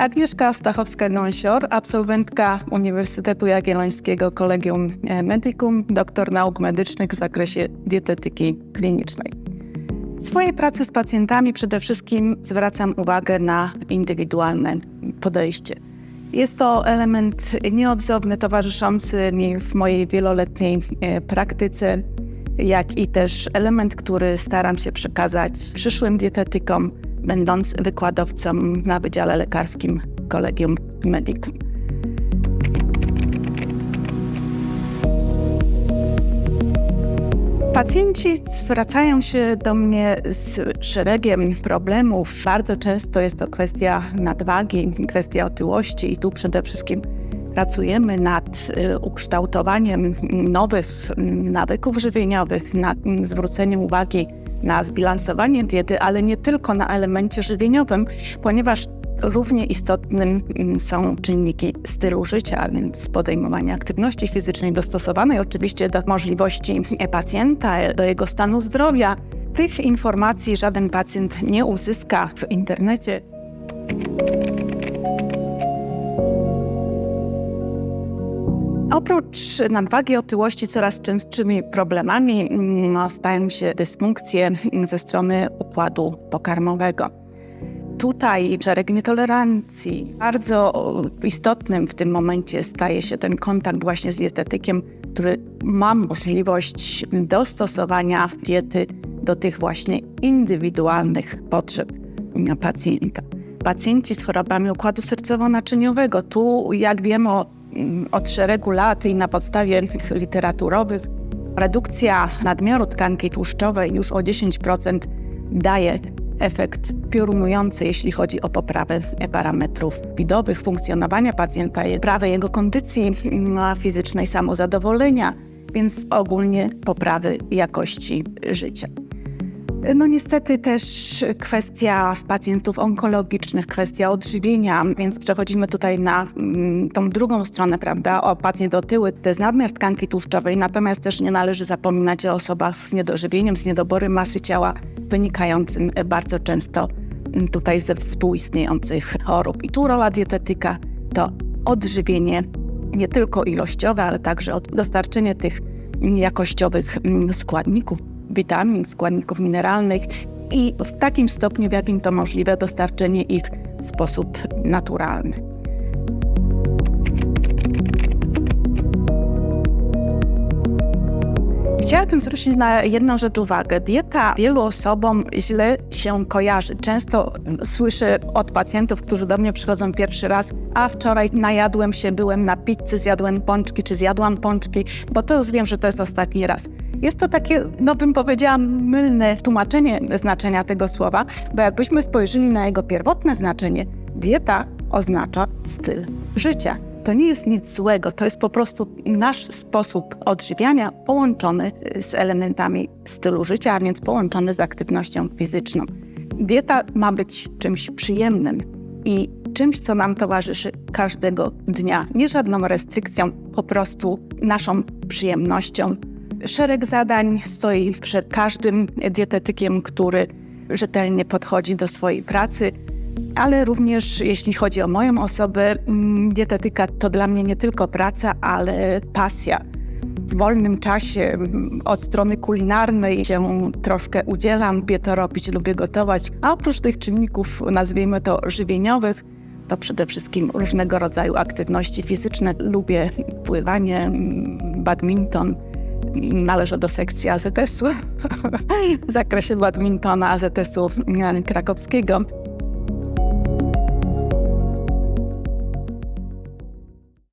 Agnieszka Stachowska-Gąsior, absolwentka Uniwersytetu Jagiellońskiego Kolegium Medicum, doktor nauk medycznych w zakresie dietetyki klinicznej. W swojej pracy z pacjentami przede wszystkim zwracam uwagę na indywidualne podejście. Jest to element nieodzowny, towarzyszący mi w mojej wieloletniej e, praktyce, jak i też element, który staram się przekazać przyszłym dietetykom, będąc wykładowcą na Wydziale Lekarskim Kolegium Medicum. Pacjenci zwracają się do mnie z szeregiem problemów. Bardzo często jest to kwestia nadwagi, kwestia otyłości i tu przede wszystkim pracujemy nad y, ukształtowaniem nowych nawyków żywieniowych, nad zwróceniem uwagi na zbilansowanie diety, ale nie tylko na elemencie żywieniowym, ponieważ Równie istotnym mm, są czynniki stylu życia, więc podejmowanie aktywności fizycznej dostosowanej oczywiście do możliwości pacjenta, do jego stanu zdrowia. Tych informacji żaden pacjent nie uzyska w internecie. Oprócz nadwagi otyłości coraz częstszymi problemami mm, stają się dysfunkcje ze strony układu pokarmowego tutaj szereg nietolerancji. Bardzo istotnym w tym momencie staje się ten kontakt właśnie z dietetykiem, który ma możliwość dostosowania diety do tych właśnie indywidualnych potrzeb pacjenta. Pacjenci z chorobami układu sercowo-naczyniowego, tu jak wiemy od szeregu lat i na podstawie literaturowych, redukcja nadmiaru tkanki tłuszczowej już o 10% daje efekt piorunujący, jeśli chodzi o poprawę parametrów widowych, funkcjonowania pacjenta, poprawę jego kondycji mm, fizycznej, samozadowolenia, więc ogólnie poprawy jakości życia. No niestety też kwestia pacjentów onkologicznych, kwestia odżywienia, więc przechodzimy tutaj na mm, tą drugą stronę, prawda, o pacjent otyły, to jest nadmiar tkanki tłuszczowej, natomiast też nie należy zapominać o osobach z niedożywieniem, z niedoborem masy ciała wynikającym bardzo często mm, tutaj ze współistniejących chorób. I tu rola dietetyka to odżywienie nie tylko ilościowe, ale także dostarczenie tych jakościowych mm, składników witamin, składników mineralnych i w takim stopniu, w jakim to możliwe, dostarczenie ich w sposób naturalny. Chciałabym zwrócić na jedną rzecz uwagę. Dieta wielu osobom źle się kojarzy. Często słyszę od pacjentów, którzy do mnie przychodzą pierwszy raz, a wczoraj najadłem się, byłem na pizzy, zjadłem pączki, czy zjadłam pączki, bo to już wiem, że to jest ostatni raz. Jest to takie, no bym powiedziała, mylne tłumaczenie znaczenia tego słowa, bo jakbyśmy spojrzeli na jego pierwotne znaczenie, dieta oznacza styl życia. To nie jest nic złego, to jest po prostu nasz sposób odżywiania połączony z elementami stylu życia, a więc połączony z aktywnością fizyczną. Dieta ma być czymś przyjemnym i czymś, co nam towarzyszy każdego dnia. Nie żadną restrykcją, po prostu naszą przyjemnością. Szereg zadań stoi przed każdym dietetykiem, który rzetelnie podchodzi do swojej pracy ale również jeśli chodzi o moją osobę, mm, dietetyka to dla mnie nie tylko praca, ale pasja. W wolnym czasie mm, od strony kulinarnej się troszkę udzielam, lubię to robić, lubię gotować, a oprócz tych czynników, nazwijmy to żywieniowych, to przede wszystkim różnego rodzaju aktywności fizyczne. Lubię pływanie, mm, badminton, należę do sekcji AZS-u w zakresie badmintona AZS-u krakowskiego.